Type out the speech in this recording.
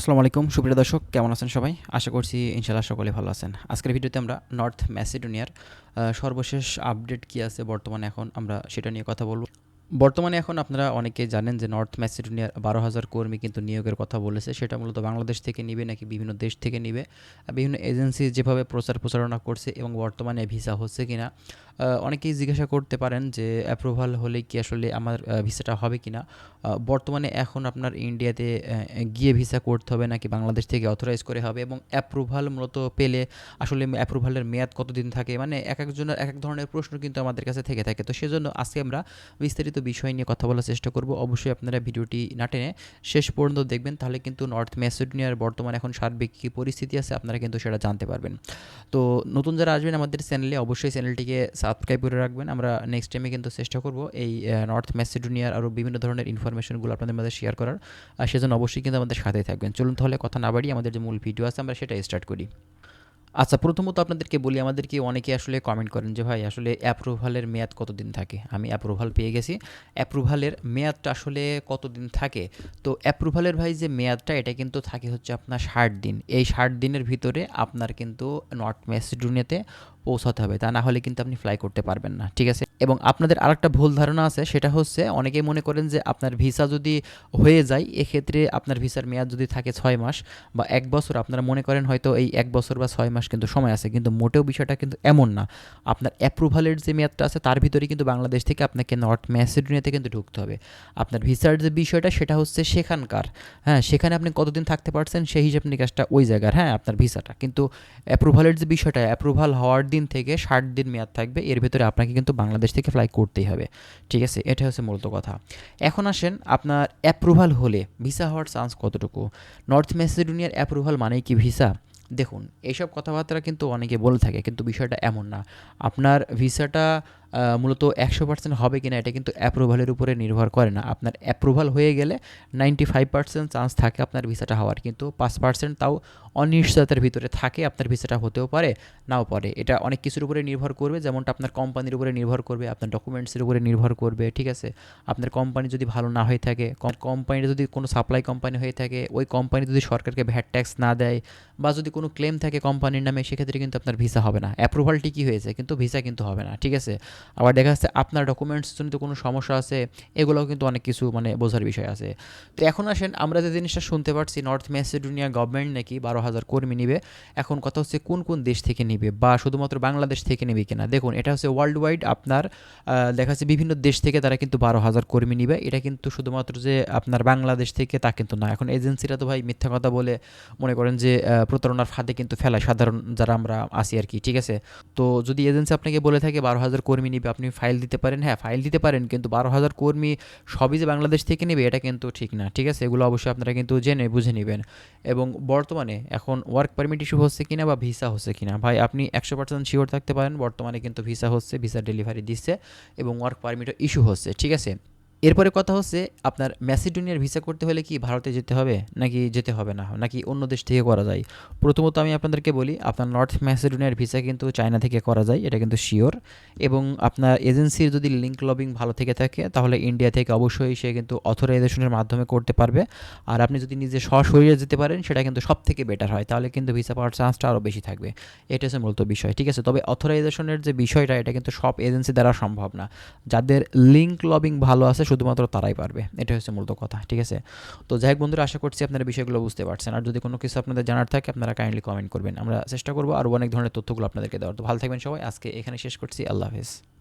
আসসালামু আলাইকুম, সুপ্রিয় দর্শক, কেমন আছেন সবাই? আশা করছি ইনশাল্লাহ সকলে ভালো আছেন। আজকের ভিডিওতে আমরা নর্থ ম্যাসিডোনিয়ার সর্বশেষ আপডেট কী আছে বর্তমানে এখন আমরা সেটা নিয়ে কথা বলব। বর্তমানে এখন আপনারা অনেকে জানেন যে নর্থ ম্যাসিডোনিয়ার বারো হাজার কর্মী কিন্তু নিয়োগের কথা বলেছে। সেটা মূলত বাংলাদেশ থেকে নিবে নাকি বিভিন্ন দেশ থেকে নিবে? বিভিন্ন এজেন্সি যেভাবে প্রচার প্রচারণা করছে এবং বর্তমানে ভিসা হচ্ছে কিনা আহ, অনেকেই জিজ্ঞাসা করতে পারেন যে অ্যাপ্রুভাল হলে কি আসলে আমার ভিসাটা হবে কিনা। আহ, বর্তমানে এখন আপনার ইন্ডিয়াতে গিয়ে ভিসা করতে হবে নাকি বাংলাদেশ থেকে অথরাইজ করে হবে এবং অ্যাপ্রুভাল মূলত পেলে আসলে অ্যাপ্রুভালের মেয়াদ কতদিন থাকে? মানে এক একজনের এক এক ধরনের প্রশ্ন কিন্তু আমাদের কাছে থেকে থাকে। তো সেজন্য আজকে আমরা বিস্তারিত বিষয় নিয়ে কথা বলার চেষ্টা করব। অবশ্যই আপনারা ভিডিওটি না টেনে শেষ পর্যন্ত দেখবেন, তাহলে কিন্তু নর্থ ম্যাসেডোনিয়ার বর্তমান এখন সার্বিক কী পরিস্থিতি আছে আপনারা কিন্তু সেটা জানতে পারবেন। তো নতুন যারা আসবেন আমাদের চ্যানেলে, অবশ্যই চ্যানেলটিকে সাবস্ক্রাইব করে রাখবেন। আমরা নেক্সট টাইমে কিন্তু চেষ্টা করব এই নর্থ ম্যাসেডোনিয়ার আরও বিভিন্ন ধরনের ইনফরমেশনগুলো আপনাদের মধ্যে শেয়ার করার। আর সেজন্য অবশ্যই কিন্তু আমাদের সাথেই থাকবেন। চলুন তাহলে কথা না বাড়িয়ে আমাদের যে মূল ভিডিও আছে আমরা সেটা স্টার্ট করি। আচ্ছা প্রথমত আপনাদেরকে বলি, আমাদেরকে অনেকে আসলে কমেন্ট করেন যে, ভাই, আসলে অ্যাপ্রুভালের মেয়াদ কতদিন থাকে? আমি অ্যাপ্রুভাল পেয়ে গেছি। অ্যাপ্রুভালের মেয়াদটা আসলে কতদিন থাকে? তো অ্যাপ্রুভালের ভাই যে মেয়াদটা, এটা কিন্তু থাকে হচ্ছে আপনার ষাট দিন। এই ষাট দিনের ভিতরে আপনার কিন্তু নর্থ ম্যাসিডোনিয়াতে পৌঁছাতে হবে, তা না হলে কিন্তু আপনি ফ্লাই করতে পারবেন না, ঠিক আছে? এবং আপনাদের আরেকটা ভুল ধারণা আছে, সেটা হচ্ছে অনেকেই মনে করেন যে আপনার ভিসা যদি হয়ে যায়, এক্ষেত্রে আপনার ভিসার মেয়াদ যদি থাকে ছয় মাস বা এক বছর, আপনারা মনে করেন হয়তো এই এক বছর বা ছয় মাস কিন্তু সময় আছে, কিন্তু মোটেও বিষয়টা কিন্তু এমন না। আপনার অ্যাপ্রুভালের যে মেয়াদটা আছে, তার ভিতরে কিন্তু বাংলাদেশ থেকে আপনাকে নর্থ ম্যাসিডোনিয়াতে কিন্তু ঢুকতে হবে। আপনার ভিসার যে বিষয়টা, সেটা হচ্ছে সেখানকার হ্যাঁ সেখানে আপনি কতদিন থাকতে পারছেন, সেই হিসাব নিকাশটা ওই জায়গার হ্যাঁ আপনার ভিসাটা কিন্তু অ্যাপ্রুভালের যে বিষয়টা অ্যাপ্রুভাল হওয়ার দিন থেকে ষাট দিন মেয়াদ থাকবে। এর ভিতরে আপনাকে কিন্তু বাংলাদেশ থেকে ফ্লাই করতেই হবে। ঠিক আছে? এটা হচ্ছে মূলত কথা। এখন আসেন আপনার অ্যাপ্রুভাল হলে ভিসা হওয়ার চান্স কতটুকু? নর্থ মেসিডোনিয়ার অ্যাপ্রুভাল মানেই কি ভিসা দেখুন, এইসব কথাবার্তা কিন্তু অনেকে বলে থাকে, কিন্তু বিষয়টা এমন না। আপনার ভিসাটা মূলত একশো পার্সেন্ট হবে কিনা এটা কিন্তু অ্যাপ্রুভালের উপরে নির্ভর করে না। আপনার অ্যাপ্রুভাল হয়ে গেলে নাইনটি ফাইভ পার্সেন্ট চান্স থাকে আপনার ভিসাটা হওয়ার। কিন্তু পাঁচ পার্সেন্ট তাও অনিশ্চয়তার ভিতরে থাকে, আপনার ভিসাটা হতেও পারে, নাও পারে। এটা অনেক কিছুর উপরে নির্ভর করবে, যেমনটা আপনার কোম্পানির উপরে নির্ভর করবে, আপনার ডকুমেন্টসের উপরে নির্ভর করবে, ঠিক আছে? আপনার কোম্পানি যদি ভালো না হয়ে থাকে কোম্পানির যদি কোনো সাপ্লাই কোম্পানি হয়ে থাকে, ওই কোম্পানি যদি সরকারকে ভ্যাট ট্যাক্স না দেয় বা যদি কোনো ক্লেম থাকে কোম্পানির নামে, সেক্ষেত্রে কিন্তু আপনার ভিসা হবে না। অ্যাপ্রুভাল ঠিকই হয়েছে? কিন্তু ভিসা কিন্তু হবে না, ঠিক আছে? আবার দেখা যাচ্ছে আপনার ডকুমেন্টস জনিত কোনো সমস্যা আছে, এগুলোও কিন্তু অনেক কিছু মানে বোঝার বিষয় আছে। তো এখন আসেন, আমরা যে জিনিসটা শুনতে পারছি নর্থ ম্যাসিডোনিয়া গভর্নমেন্ট নাকি বারো হাজার কর্মী নিবে। এখন কথা হচ্ছে কোন কোন দেশ থেকে নিবে বা শুধুমাত্র বাংলাদেশ থেকে নেবে কিনা? দেখুন, এটা হচ্ছে ওয়ার্ল্ড ওয়াইড আপনার দেখা যাচ্ছে বিভিন্ন দেশ থেকে তারা কিন্তু বারো হাজার কর্মী নিবে। এটা কিন্তু শুধুমাত্র যে আপনার বাংলাদেশ থেকে তা কিন্তু না। এখন এজেন্সিরা তো ভাই মিথ্যা কথা বলে মনে করেন যে প্রতারণার ফাঁদে কিন্তু ফেলায়। সাধারণ যারা আমরা আসি আর কি, ঠিক আছে? তো যদি এজেন্সি আপনাকে বলে থাকে বারো হাজার কর্মী নিবে, আপনি ফাইল দিতে পারেন। হ্যাঁ ফাইল দিতে পারেন, কিন্তু বারো হাজার কর্মী সবই যে বাংলাদেশ থেকে নেবে, এটা কিন্তু ঠিক না, ঠিক আছে? এগুলো অবশ্যই আপনারা কিন্তু জেনে বুঝে নেবেন। এবং বর্তমানে এখন ওয়ার্ক পারমিট ইস্যু হচ্ছে কিনা বা ভিসা হচ্ছে কিনা, ভাই, আপনি একশো পার্সেন্ট শিওর থাকতে পারেন, বর্তমানে কিন্তু ভিসা হচ্ছে ভিসা ডেলিভারি দিচ্ছে এবং ওয়ার্ক পারমিটও ইস্যু হচ্ছে, ঠিক আছে? এরপরে কথা হচ্ছে, আপনার ম্যাসিডোনিয়ার ভিসা করতে হলে কি ভারতে যেতে হবে, নাকি যেতে হবে না, নাকি অন্য দেশ থেকে করা যায়? প্রথমত আমি আপনাদেরকে বলি, আপনার নর্থ ম্যাসিডোনিয়ার ভিসা কিন্তু চায়না থেকে করা যায়, এটা কিন্তু শিওর। এবং আপনার এজেন্সির যদি লিঙ্ক লবিং ভালো থেকে থাকে, তাহলে ইন্ডিয়া থেকে অবশ্যই সে কিন্তু অথরাইজেশনের মাধ্যমে করতে পারবে। আর আপনি যদি নিজে সশরীরে যেতে পারেন, সেটা কিন্তু সব থেকে বেটার হয়, তাহলে কিন্তু ভিসা পাওয়ার চান্সটা আরও বেশি থাকবে। এটা হচ্ছে মূলত বিষয়, ঠিক আছে? তবে অথরাইজেশনের যে বিষয়টা, এটা কিন্তু সব এজেন্সি দ্বারা সম্ভব না। যাদের লিঙ্ক লবিং ভালো আছে শুধুমাত্র তারাই পারবে। এটা হচ্ছে মূলত কথা, ঠিক আছে? তো যাই হোক বন্ধুরা, আশা করছি আপনারা বিষয়গুলো বুঝতে পারছেন। আর যদি কোনো কিছু আপনাদের জানার থাকে, আপনারা কাইন্ডলি কমেন্ট করবেন। আমরা চেষ্টা করব আর অনেক ধরনের তথ্যগুলো আপনাদেরকে দেওয়ার। তো ভালো থাকবেন সবাই। আজকে এখানে শেষ করছি। আল্লাহ হাফেজ।